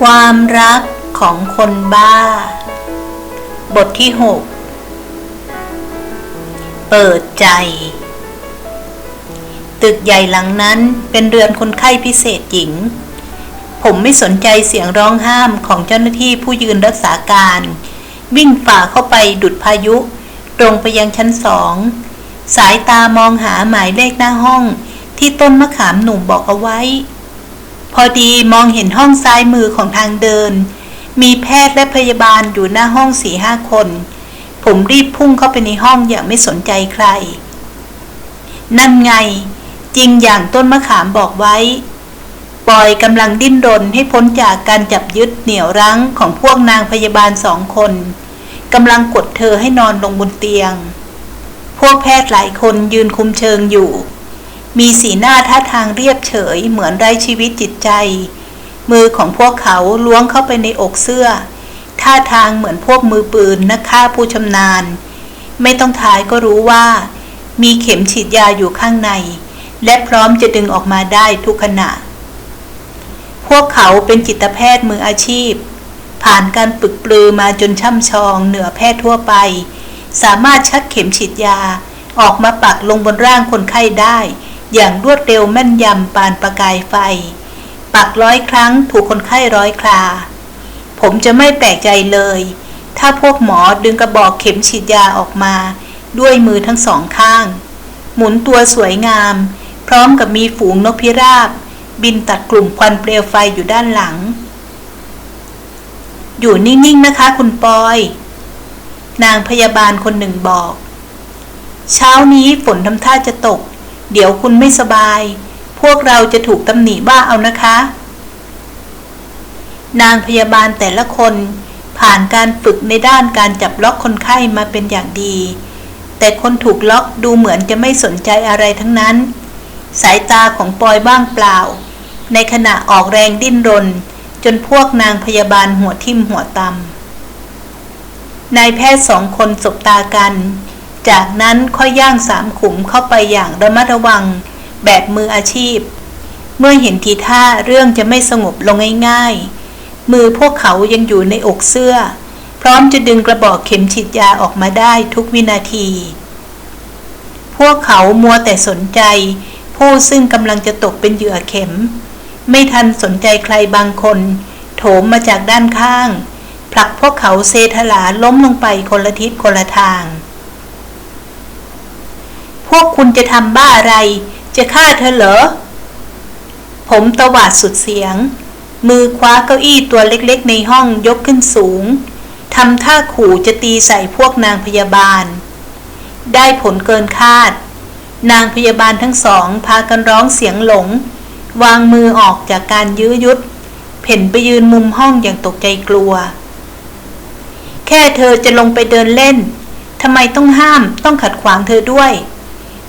ความรักของคนบ้า บทที่ 6 เปิดใจ ตึกใหญ่หลังนั้นเป็นเรือนคนไข้พิเศษหญิง ผมไม่สนใจเสียงร้องห้ามของเจ้าหน้าที่ผู้ยืนรักษาการ วิ่งฝ่าเข้าไปดุดพายุ ตรงไปยังชั้นสอง สายตามองหาหมายเลขหน้าห้องที่ต้นมะขามหนุ่มบอกเอาไว้ พอดีมองเห็นห้องซ้ายมือของทางเดิน มีแพทย์และพยาบาลอยู่หน้าห้องสี่ห้าคน ผมรีบพุ่งเข้าไปในห้องอย่างไม่สนใจใคร นั่นไง จริงอย่างต้นมะขามบอกไว้ปอยกำลังดิ้นรนให้พ้นจากการจับยึดเหนี่ยวรั้งของพวกนางพยาบาลสองคนกำลังกดเธอให้นอนลงบนเตียง พวกแพทย์หลายคนยืนคุมเชิงอยู่ มีสีหน้าท่าทางเรียบเฉยเหมือนไร้ชีวิตจิตใจ มือของพวกเขาล้วงเข้าไปในอกเสื้อ ท่าทางเหมือนพวกมือปืนนักฆ่าผู้ชำนาญ ไม่ต้องทายก็รู้ว่า มีเข็มฉีดยาอยู่ข้างใน และพร้อมจะดึงออกมาได้ทุกขณะ พวกเขาเป็นจิตแพทย์มืออาชีพ ผ่านการฝึกปลือมาจนช่ำชองเหนือแพทย์ทั่วไป สามารถชักเข็มฉีดยาออกมาปักลงบนร่างคนไข้ได้ อย่างรวดเร็วแม่นยำปานประกายไฟ ปักร้อยครั้งถูกคนไข้ร้อยครา ผมจะไม่แปลกใจเลย ถ้าพวกหมอดึงกระบอกเข็มฉีดยาออกมา ด้วยมือทั้งสองข้าง หมุนตัวสวยงาม พร้อมกับมีฝูงนกพิราบ บินตัดกลุ่มควันเปลวไฟอยู่ด้านหลัง อยู่นิ่ง ๆ นะคะคุณปอย นางพยาบาลคนหนึ่งบอก เช้านี้ฝนทำท่าจะตก เดี๋ยวคุณไม่สบาย พวกเราจะถูกตำหนิว่าเอานะคะ นางพยาบาลแต่ละคนผ่านการฝึกในด้านการจับล็อกคนไข้มาเป็นอย่างดี แต่คนถูกล็อกดูเหมือนจะไม่สนใจอะไรทั้งนั้น สายตาของปอยบ้างเปล่า ในขณะออกแรงดิ้นรน จนพวกนางพยาบาลหัวทิ่มหัวตำนายแพทย์สองคนสบตากัน จากนั้นค่อยย่างสามขุมเข้าไปอย่างระมัดระวัง แบบมืออาชีพ เมื่อเห็นทีท่าเรื่องจะไม่สงบลงง่ายๆ มือพวกเขายังอยู่ในอกเสื้อ พร้อมจะดึงกระบอกเข็มฉีดยาออกมาได้ทุกวินาที พวกเขามัวแต่สนใจ ผู้ซึ่งกำลังจะตกเป็นเหยื่อเข็ม ไม่ทันสนใจใครบางคน โถมมาจากด้านข้างผลักพวกเขาเซทลาล้มลงไปคนละทิศคนละทาง พวกคุณจะทำบ้าอะไร จะฆ่าเธอเหรอ ผมตวาดสุดเสียง มือคว้าเก้าอี้ตัวเล็กๆ ในห้องยกขึ้นสูงทำท่าขู่จะตีใส่พวกนางพยาบาล ได้ผลเกินคาด นางพยาบาลทั้งสองพากันร้องเสียงหลง วางมือออกจากการยื้อยุดเพ่นไปยืนมุมห้องอย่างตกใจกลัว แค่เธอจะลงไปเดินเล่นทำไมต้องห้ามต้องขัดขวางเธอด้วย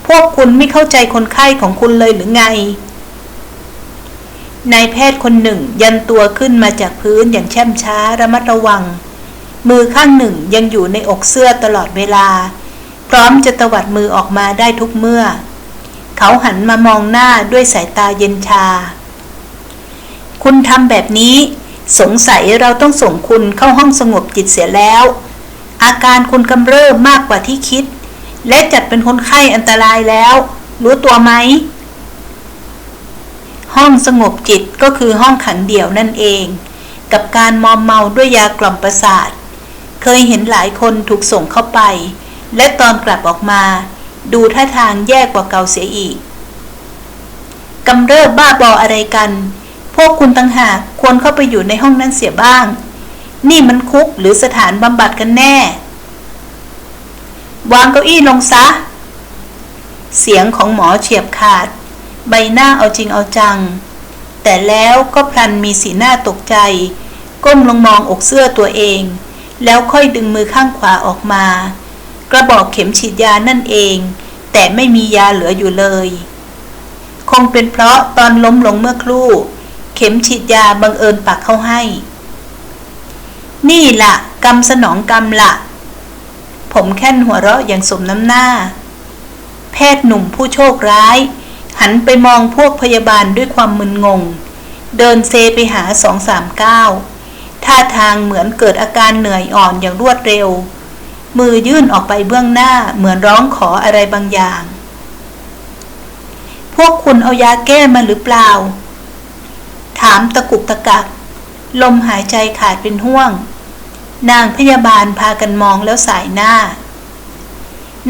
พวกคุณไม่เข้าใจคนไข้ของคุณเลยหรือไง นายแพทย์คนหนึ่งยันตัวขึ้นมาจากพื้นอย่างแช่มช้าระมัดระวัง มือข้างหนึ่งยังอยู่ในอกเสื้อตลอดเวลา พร้อมจะตวัดมือออกมาได้ทุกเมื่อ เขาหันมามองหน้าด้วยสายตาเย็นชา คุณทำแบบนี้ สงสัยเราต้องส่งคุณเข้าห้องสงบจิตเสียแล้ว อาการคุณกำเริบมากกว่าที่คิด และจัดเป็นคนไข้อันตรายแล้ว รู้ตัวไหม ห้องสงบจิตก็คือห้องขังเดี่ยวนั่นเอง กับการมอมเมาด้วยยากล่อมประสาท เคยเห็นหลายคนถูกส่งเข้าไป และตอนกลับออกมา ดูท่าทางแย่กว่าเก่าเสียอีกกำเริบบ้าบออะไรกัน พวกคุณตั้งหากควรเข้าไปอยู่ในห้องนั้นเสียบ้าง นี่มันคุกหรือสถานบำบัดกันแน่ วางเก้าอี้ลงซะ เสียงของหมอเฉียบขาด ใบหน้าเอาจริงเอาจัง แต่แล้วก็พลันมีสีหน้าตกใจ ก้มลงมองอกเสื้อตัวเอง แล้วค่อยดึงมือข้างขวาออกมา กระบอกเข็มฉีดยานั่นเอง แต่ไม่มียาเหลืออยู่เลย คงเป็นเพราะตอนล้มลงเมื่อครู่ เข็มฉีดยาบังเอิญปักเข้าให้ นี่ละกรรมสนองกรรมละ ผมแค่นหัวเราะอย่างสมน้ำหน้า แพทย์หนุ่มผู้โชคร้าย หันไปมองพวกพยาบาลด้วยความมึนงง เดินเซไปหาสองสามก้าวท่าทางเหมือนเกิดอาการเหนื่อยอ่อนอย่างรวดเร็ว มือยื่นออกไปเบื้องหน้าเหมือนร้องขออะไรบางอย่าง พวกคุณเอายาแก้มาหรือเปล่า ถามตะกุกตะกัก ลมหายใจขาดเป็นห่วง นางพยาบาลพากันมองแล้วสายหน้า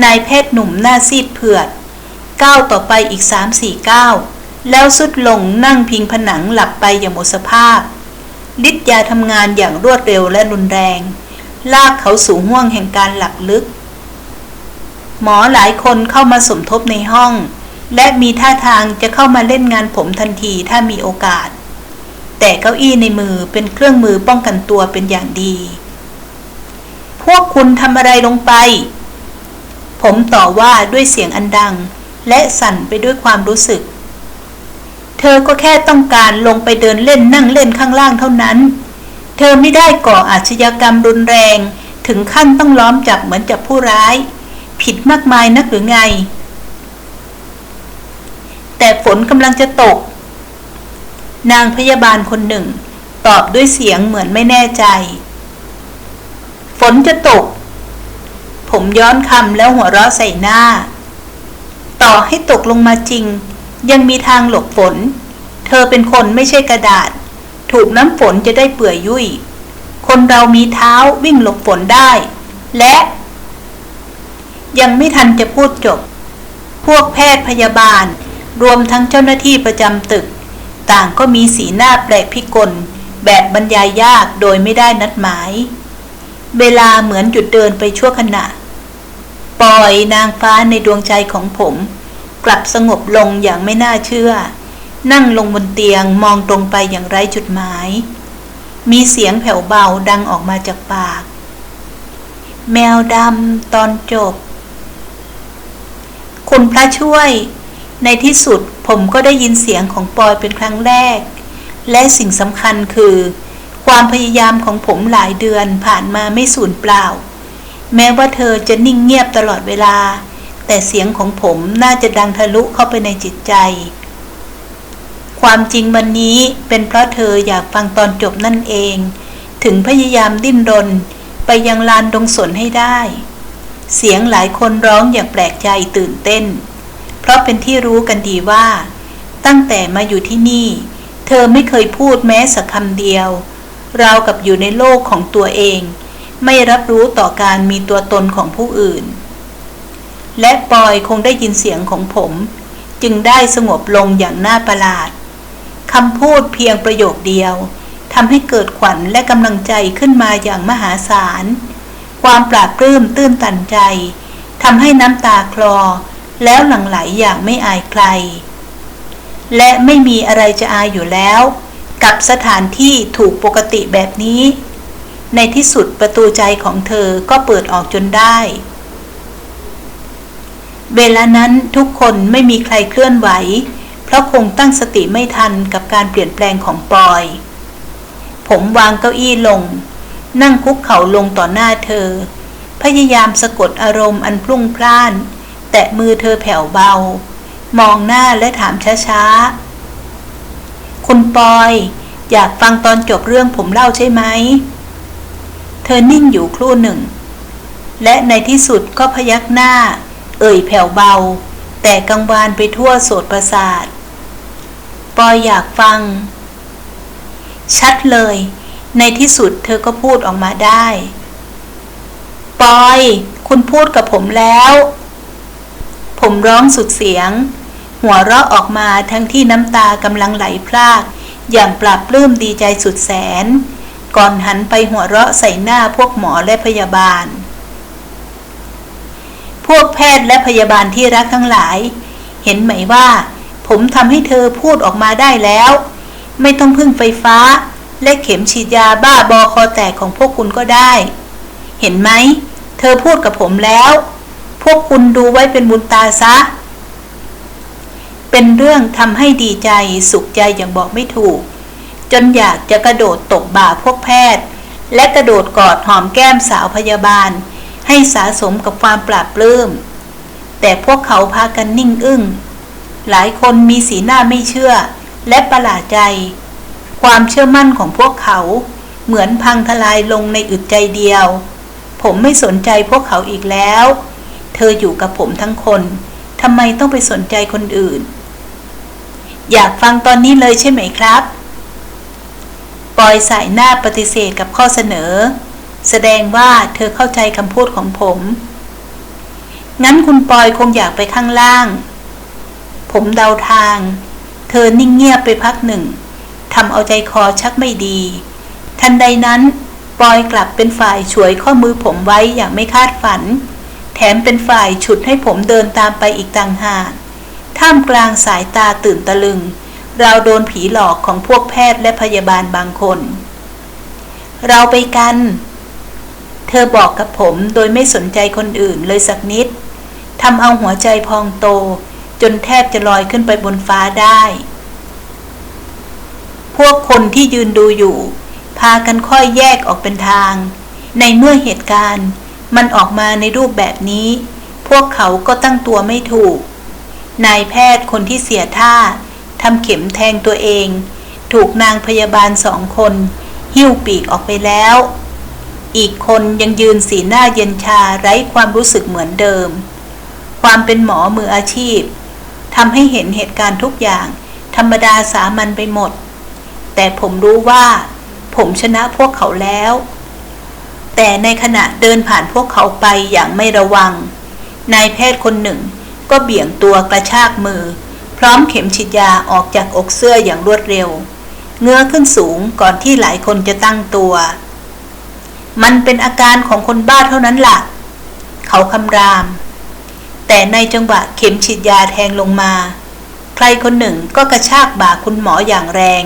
นายแพทย์หนุ่มหน้าซีดเผือดก้าวต่อไปอีกสามสี่ก้าวแล้วสุดลงนั่งพิงผนังหลับไปอย่างหมดสภาพฤทธิ์ยาทำงานอย่างรวดเร็วและรุนแรง ลากเขาสู่ห่วงแห่งการหลับลึก หมอหลายคนเข้ามาสมทบในห้อง และมีท่าทางจะเข้ามาเล่นงานผมทันทีถ้ามีโอกาส แต่เก้าอี้ในมือเป็นเครื่องมือป้องกันตัวเป็นอย่างดี วกคุณทำอะไรลงไป ผมต่อว่าด้วยเสียงอันดัง และสั่นไปด้วยความรู้สึก เธอก็แค่ต้องการลงไปเดินเล่นนั่งเล่นข้างล่างเท่านั้น เธอไม่ได้ก่ออาชญากรรมรุนแรงถึงขั้นต้องล้อมจับเหมือนจับผู้ร้าย ผิดมากมายนักหรือไง แต่ฝนกำลังจะตก นางพยาบาลคนหนึ่ง ตอบด้วยเสียงเหมือนไม่แน่ใจ ฝนจะตก ผมย้อนคำแล้วหัวเราะใส่หน้า ต่อให้ตกลงมาจริง ยังมีทางหลบฝน เธอเป็นคนไม่ใช่กระดาษ ถูกน้ำฝนจะได้เปื่อยยุ่ย คนเรามีเท้าวิ่งหลบฝนได้ และ ยังไม่ทันจะพูดจบ พวกแพทย์พยาบาล รวมทั้งเจ้าหน้าที่ประจำตึก ต่างก็มีสีหน้าแปลกพิกลแบบบรรยายยากโดยไม่ได้นัดหมาย เวลาเหมือนหยุดเดินไปชั่วขณะ ปล่อยนางฟ้าในดวงใจของผม กลับสงบลงอย่างไม่น่าเชื่อ นั่งลงบนเตียงมองตรงไปอย่างไร้จุดหมาย มีเสียงแผ่วเบาดังออกมาจากปาก แมวดำตอนจบ คุณพระช่วย ในที่สุดผมก็ได้ยินเสียงของปอยเป็นครั้งแรก และสิ่งสำคัญคือ ความพยายามของผมหลายเดือนผ่านมาไม่สูญเปล่า แม้ว่าเธอจะนิ่งเงียบตลอดเวลา แต่เสียงของผมน่าจะดังทะลุเข้าไปในจิตใจ ความจริงวันนี้เป็นเพราะเธออยากฟังตอนจบนั่นเอง ถึงพยายามดิ้นรน ไปยังลานดงสนให้ได้ เสียงหลายคนร้องอย่างแปลกใจตื่นเต้น เพราะเป็นที่รู้กันดีว่า ตั้งแต่มาอยู่ที่นี่ เธอไม่เคยพูดแม้สักคำเดียว ราวกับอยู่ในโลกของตัวเอง ไม่รับรู้ต่อการมีตัวตนของผู้อื่น และปอยคงได้ยินเสียงของผม จึงได้สงบลงอย่างน่าประหลาดคำพูดเพียงประโยคเดียวทำให้เกิดขวัญและกำลังใจขึ้นมาอย่างมหาศาล ความปราบปลื้มตื้นตันใจทำให้น้ำตาคลอ แล้วหลั่งไหลอย่างไม่อายใคร และไม่มีอะไรจะอายอยู่แล้ว กับสถานที่ถูกปกติแบบนี้ ในที่สุดประตูใจของเธอก็เปิดออกจนได้ เวลานั้นทุกคนไม่มีใครเคลื่อนไหว เพราะคงตั้งสติไม่ทันกับการเปลี่ยนแปลงของปอย ผมวางเก้าอี้ลง นั่งคุกเข่าลงต่อหน้าเธอ พยายามสะกดอารมณ์อันพลุ่งพล่าน แตะมือเธอแผ่วเบา มองหน้าและถามช้าๆ คุณปอย อยากฟังตอนจบเรื่องผมเล่าใช่ไหม เธอนิ่งอยู่ครู่หนึ่ง และในที่สุดก็พยักหน้า เอ่ยแผ่วเบา แต่กังวานไปทั่วโสดประสาท ปอยอยากฟัง ชัดเลย ในที่สุดเธอก็พูดออกมาได้ ปอย คุณพูดกับผมแล้ว ผมร้องสุดเสียง หัวเราะออกมาทั้งที่น้ำตากำลังไหลพราก อย่างปราบปลื้มดีใจสุดแสน ก่อนหันไปหัวเราะใส่หน้าพวกหมอและพยาบาล พวกแพทย์และพยาบาลที่รักทั้งหลาย เห็นไหมว่า ผมทำให้เธอพูดออกมาได้แล้ว ไม่ต้องพึ่งไฟฟ้า และเข็มฉีดยาบ้าบอคอแตกของพวกคุณก็ได้ เห็นไหม เธอพูดกับผมแล้ว พวกคุณดูไว้เป็นบุญตาซะ เป็นเรื่องทำให้ดีใจสุขใจอย่างบอกไม่ถูก จนอยากจะกระโดดตกบ่าพวกแพทย์ และกระโดดกอดหอมแก้มสาวพยาบาล ให้สะสมกับความปราบปลื้มแต่พวกเขาพากันนิ่งอึง้ง หลายคนมีสีหน้าไม่เชื่อ และประหลาดใจ ความเชื่อมั่นของพวกเขา เหมือนพังทลายลงในอึดใจเดียว ผมไม่สนใจพวกเขาอีกแล้ว เธออยู่กับผมทั้งคนทำไมต้องไปสนใจคนอื่น อยากฟังตอนนี้เลยใช่ไหมครับ ปอยสายหน้าปฏิเสธกับข้อเสนอ แสดงว่าเธอเข้าใจคำพูดของผม งั้นคุณปอยคงอยากไปข้างล่าง ผมเดาทาง เธอนิ่งเงียบไปพักหนึ่งทำเอาใจคอชักไม่ดี ทันใดนั้น ปอยกลับเป็นฝ่ายช่วยข้อมือผมไว้อย่างไม่คาดฝัน แถมเป็นฝ่ายฉุดให้ผมเดินตามไปอีกต่างหาก ท่ามกลางสายตาตื่นตะลึง เราโดนผีหลอกของพวกแพทย์และพยาบาลบางคน เราไปกัน เธอบอกกับผมโดยไม่สนใจคนอื่นเลยสักนิดทำเอาหัวใจพองโต จนแทบจะลอยขึ้นไปบนฟ้าได้ พวกคนที่ยืนดูอยู่ พากันค่อยแยกออกเป็นทาง ในเมื่อเหตุการณ์มันออกมาในรูปแบบนี้ พวกเขาก็ตั้งตัวไม่ถูก นายแพทย์คนที่เสียท่าทำเข็มแทงตัวเอง ถูกนางพยาบาลสองคน หิ้วปีกออกไปแล้ว อีกคนยังยืนสีหน้าเย็นชาไร้ความรู้สึกเหมือนเดิม ความเป็นหมอมืออาชีพทำให้เห็นเหตุการณ์ทุกอย่าง ธรรมดาสามัญไปหมด แต่ผมรู้ว่า ผมชนะพวกเขาแล้ว แต่ในขณะเดินผ่านพวกเขาไปอย่างไม่ระวัง นายแพทย์คนหนึ่ง ก็เบี่ยงตัวกระชากมือ พร้อมเข็มฉีดยาออกจากอกเสื้ออย่างรวดเร็ว เงื้อขึ้นสูงก่อนที่หลายคนจะตั้งตัว มันเป็นอาการของคนบ้าเท่านั้นละ่ะ เขาคำราม แต่ในจังหวะเข็มฉีดยาแทงลงมา ใครคนหนึ่งก็กระชากบ่าคุณหมออย่างแรง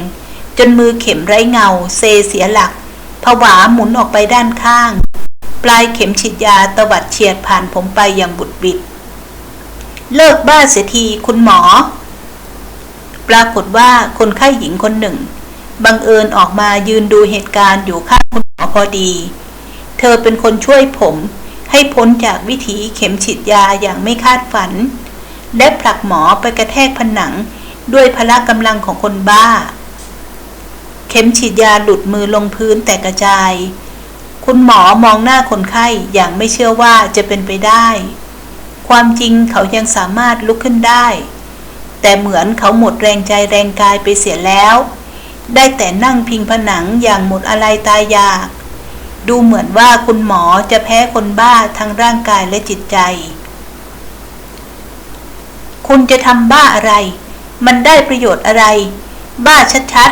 จนมือเข็มไร้เงา เซเสียหลักผวาหมุนออกไปด้านข้าง ปลายเข็มฉีดยาตวัดเฉียดผ่านผมไปอย่างบุดบิด เลิกบ้าเสียทีคุณหมอ ปรากฏว่าคนไข้หญิงคนหนึ่ง บังเอิญออกมายืนดูเหตุการณ์อยู่ข้างคุณหมอพอดี เธอเป็นคนช่วยผม ให้พ้นจากวิถีเข็มฉีดยาอย่างไม่คาดฝัน และผลักหมอไปกระแทกผนัง ด้วยพละกำลังของคนบ้า เข็มฉีดยาหลุดมือลงพื้นแต่กระจาย คุณหมอมองหน้าคนไข้อย่างไม่เชื่อว่าจะเป็นไปได้ ความจริงเขายังสามารถลุกขึ้นได้ แต่เหมือนเขาหมดแรงใจแรงกายไปเสียแล้ว ได้แต่นั่งพิงผนังอย่างหมดอะไรตายอยาก ดูเหมือนว่าคุณหมอจะแพ้คนบ้าทั้งร่างกายและจิตใจ คุณจะทำบ้าอะไร มันได้ประโยชน์อะไร บ้าชัด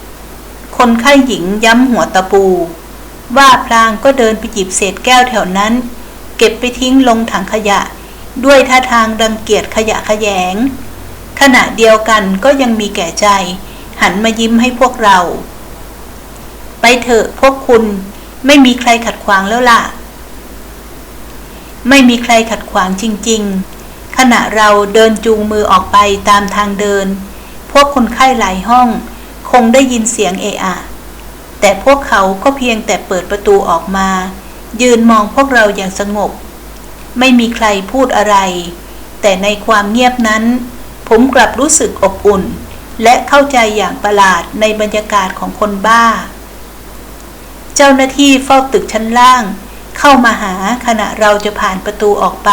ๆ คนไข้หญิงย้ำหัวตะปู ว่าพลางก็เดินไปหยิบเศษแก้วแถวนั้น เก็บไปทิ้งลงถังขยะ ด้วยท่าทางรังเกียจขยะขยง ขณะเดียวกันก็ยังมีแก่ใจ หันมายิ้มให้พวกเรา ไปเถอะพวกคุณไม่มีใครขัดขวางแล้วล่ะ ไม่มีใครขัดขวางจริง ๆ ขณะเราเดินจูงมือออกไปตามทางเดิน พวกคนไข้หลายห้อง คงได้ยินเสียงเอะอะแต่พวกเขาก็เพียงแต่เปิดประตูออกมา ยืนมองพวกเราอย่างสงบ ไม่มีใครพูดอะไร แต่ในความเงียบนั้น ผมกลับรู้สึกอบอุ่น และเข้าใจอย่างประหลาดในบรรยากาศของคนบ้า เจ้าหน้าที่เฝ้าตึกชั้นล่าง เข้ามาหาขณะเราจะผ่านประตูออกไป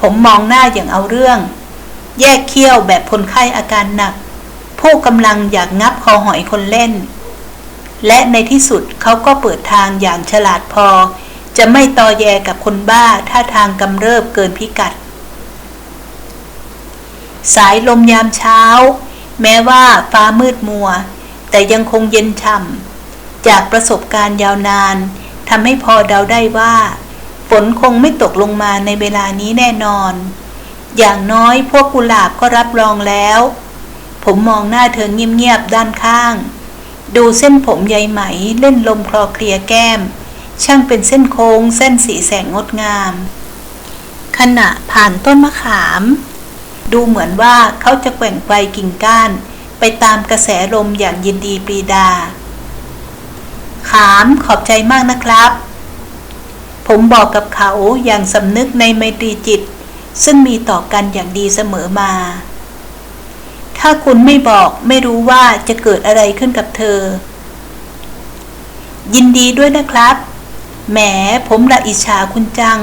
ผมมองหน้าอย่างเอาเรื่อง แยกเขี้ยวแบบคนไข้อาการหนัก ผู้กำลังอยากงับคอหอยคนเล่น และในที่สุดเขาก็เปิดทางอย่างฉลาดพอ จะไม่ตอแยกับคนบ้าถ้าทางกำเริบเกินพิกัด สายลมยามเช้า แม้ว่าฟ้ามืดมัว แต่ยังคงเย็นช่ำจากประสบการณ์ยาวนานทำให้พอเดาได้ว่า ฝนคงไม่ตกลงมาในเวลานี้แน่นอน อย่างน้อยพวกกุหลาบก็รับรองแล้ว ผมมองหน้าเธอเงียบๆด้านข้าง ดูเส้นผมใยไหมเล่นลมคลอเคลียแก้ม ช่างเป็นเส้นโค้งเส้นสีแสงงดงาม ขณะผ่านต้นมะขาม ดูเหมือนว่าเขาจะแกว่งไปกิ่งก้าน ไปตามกระแสลมอย่างยินดีปรีดา ขามขอบใจมากนะครับ ผมบอกกับเขาอย่างสำนึกในไมตรีจิต ซึ่งมีต่อกันอย่างดีเสมอมา ถ้าคุณไม่บอกไม่รู้ว่าจะเกิดอะไรขึ้นกับเธอ ยินดีด้วยนะครับ แหมผมละอิจฉาคุณจัง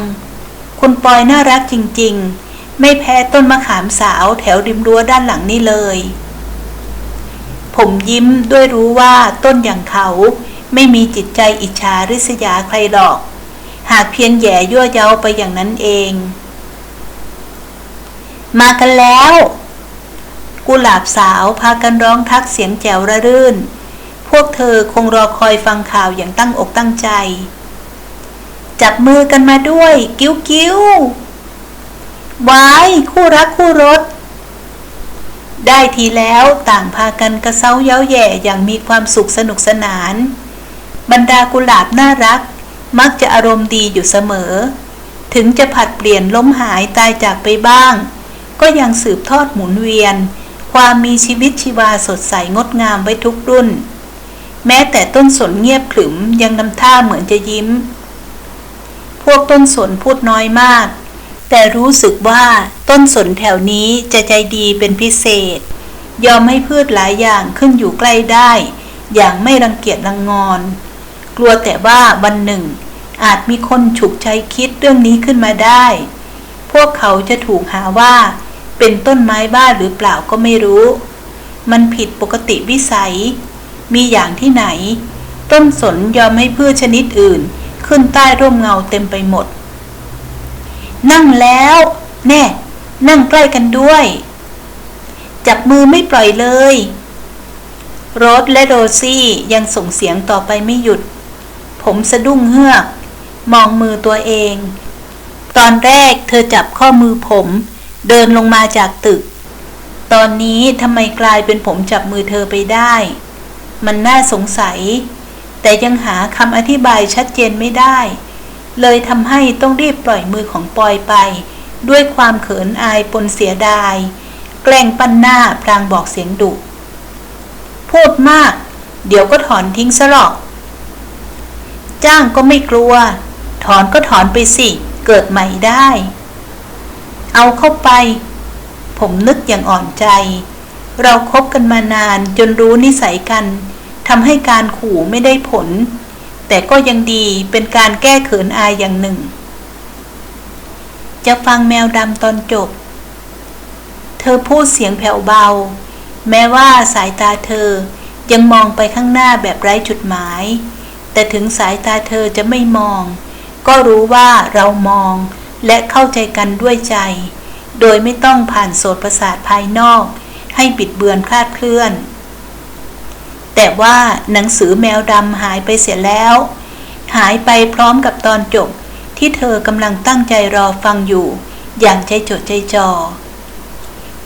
คุณปอยน่ารักจริงๆ ไม่แพ้ต้นมะขามสาวแถวริมรั้วด้านหลังนี่เลย ผมยิ้มด้วยรู้ว่าต้นอย่างเขาไม่มีจิตใจอิจฉาริษยาใครหรอก หากเพียงแย่ยั่วเย้าไปอย่างนั้นเอง มากันแล้ว กุหลาบสาวพากันร้องทักเสียงแจ๋วระรื่น พวกเธอคงรอคอยฟังข่าวอย่างตั้งอกตั้งใจ จับมือกันมาด้วย กิ้วกิ้ววายคู่รักคู่รถ ได้ทีแล้วต่างพากันกระเซ้าเย้าแย่อย่างมีความสุขสนุกสนาน บรรดากุหลาบน่ารัก มักจะอารมณ์ดีอยู่เสมอ ถึงจะผัดเปลี่ยนล้มหายตายจากไปบ้าง ก็ยังสืบทอดหมุนเวียน ความมีชีวิตชีวาสดใสงดงามไว้ทุกรุ่น แม้แต่ต้นสนเงียบขรึมยังนำท่าเหมือนจะยิ้ม พวกต้นสนพูดน้อยมาก แต่รู้สึกว่าต้นสนแถวนี้จะใจดีเป็นพิเศษ ยอมให้พืชหลายอย่างขึ้นอยู่ใกล้ได้ อย่างไม่รังเกียจรังงอน กลัวแต่ว่าวันหนึ่ง อาจมีคนฉุกใจคิดเรื่องนี้ขึ้นมาได้ พวกเขาจะถูกหาว่า เป็นต้นไม้บ้าหรือเปล่าก็ไม่รู้ มันผิดปกติวิสัย มีอย่างที่ไหน ต้นสนยอมให้พืชชนิดอื่น ขึ้นใต้ร่มเงาเต็มไปหมด นั่งแล้ว แน่ นั่งใกล้กันด้วย จับมือไม่ปล่อยเลย โรสและโรซี่ยังส่งเสียงต่อไปไม่หยุด ผมสะดุ้งเฮือก มองมือตัวเอง ตอนแรกเธอจับข้อมือผม เดินลงมาจากตึก ตอนนี้ทำไมกลายเป็นผมจับมือเธอไปได้ มันน่าสงสัย แต่ยังหาคำอธิบายชัดเจนไม่ได้ เลยทำให้ต้องรีบปล่อยมือของปอยไป ด้วยความเขินอายปนเสียดาย แกล้งปั้นหน้าพลางบอกเสียงดุ พูดมาก เดี๋ยวก็ถอนทิ้งซะหรอก จ้างก็ไม่กลัว ถอนก็ถอนไปสิ เกิดใหม่ได้ เอาเข้าไป ผมนึกอย่างอ่อนใจ เราครบกันมานานจนรู้นิสัยกันทำให้การขู่ไม่ได้ผล แต่ก็ยังดีเป็นการแก้เขินอายอย่างหนึ่ง จะฟังแมวดำตอนจบ เธอพูดเสียงแผ่วเบา แม้ว่าสายตาเธอยังมองไปข้างหน้าแบบไร้จุดหมาย แต่ถึงสายตาเธอจะไม่มอง ก็รู้ว่าเรามอง และเข้าใจกันด้วยใจ โดยไม่ต้องผ่านโสตประสาทภายนอก ให้บิดเบือนคลาดเคลื่อน แต่ว่าหนังสือแมวดำหายไปเสียแล้ว หายไปพร้อมกับตอนจบที่เธอกำลังตั้งใจรอฟังอยู่ อย่างใจจดใจจ่อ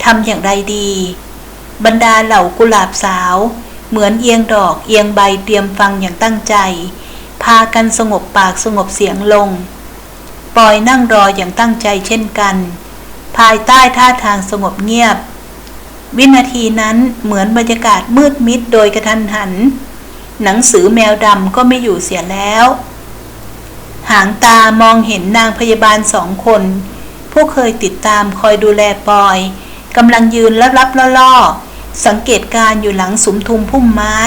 ทำอย่างไรดี บรรดาเหล่ากุหลาบสาว เหมือนเอียงดอกเอียงใบเตรียมฟังอย่างตั้งใจ พากันสงบปากสงบเสียงลง ปอยนั่งรออย่างตั้งใจเช่นกัน ภายใต้ท่าทางสงบเงียบ วินาทีนั้นเหมือนบรรยากาศมืดมิดโดยกระทันหัน หนังสือแมวดำก็ไม่อยู่เสียแล้ว หางตามองเห็นนางพยาบาลสองคน ผู้เคยติดตามคอยดูแลปอยกำลังยืนลับลับล่อๆสังเกตการอยู่หลังสุมทุมพุ่มไม้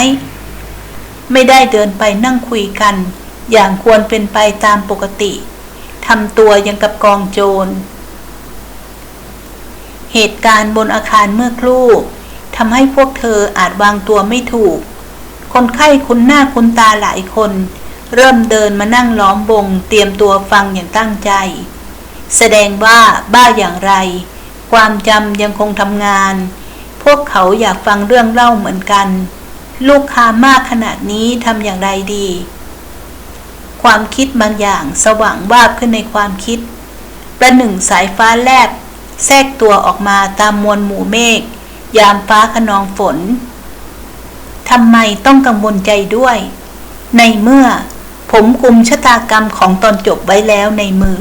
ไม่ได้เดินไปนั่งคุยกัน อย่างควรเป็นไปตามปกติ ทำตัวยังกับกองโจร เหตุการณ์บนอาคารเมื่อครู่ทำให้พวกเธออาจวางตัวไม่ถูก คนไข้คุ้นหน้าคุ้นตาหลายคน เริ่มเดินมานั่งล้อมวงเตรียมตัวฟังอย่างตั้งใจ แสดงว่าบ้าอย่างไร ความจำยังคงทำงาน พวกเขาอยากฟังเรื่องเล่าเหมือนกัน ลูกค้ามากขนาดนี้ทำอย่างไรดี ความคิดบางอย่างสว่างวาบขึ้นในความคิด ประหนึ่งสายฟ้าแลบ แทรกตัวออกมาตามมวลหมู่เมฆยามฟ้าขนองฝนทำไมต้องกังวลใจด้วย ในเมื่อผมกุมชะตากรรมของตอนจบไว้แล้วในมือ